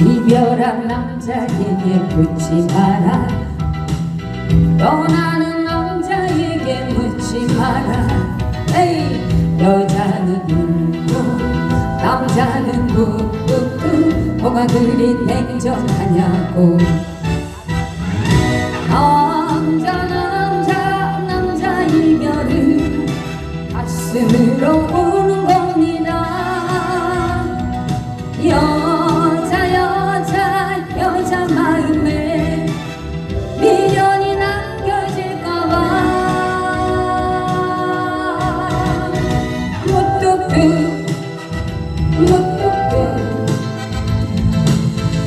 이별한 남자에게 묻지 마라. 떠나는 남자에게 묻지 마라. 에이 여자는 누구 남자는 누구 뭐가 그리 냉정하냐고 무뚝뚝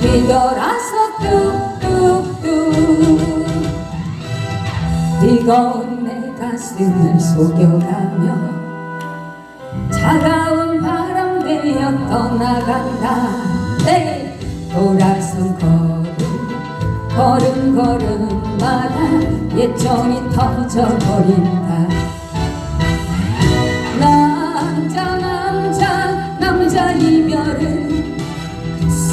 뒤돌아서 뚝뚝뚝. 뜨거운 내 가슴을 속여가며 차가운 바람 되어 떠나간다. 내 돌아선 걸음 걸음 걸음마다 예정이 터져버린다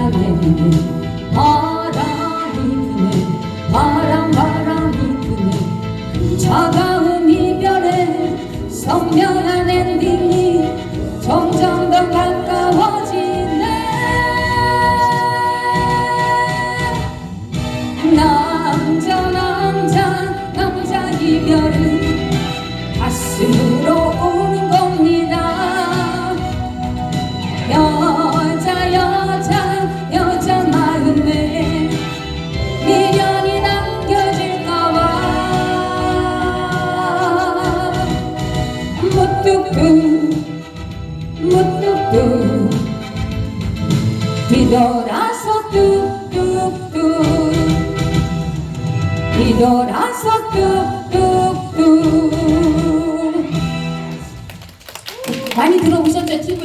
내리는 바람이 부네 바람 바람이 부네 차가운 이별에 선명한 엔딩이 점점 더 가까워지네 남자 남자 남자 이별은 가슴으로 뒤돌아서 뚝뚝뚝 많이 들어보셨죠? TV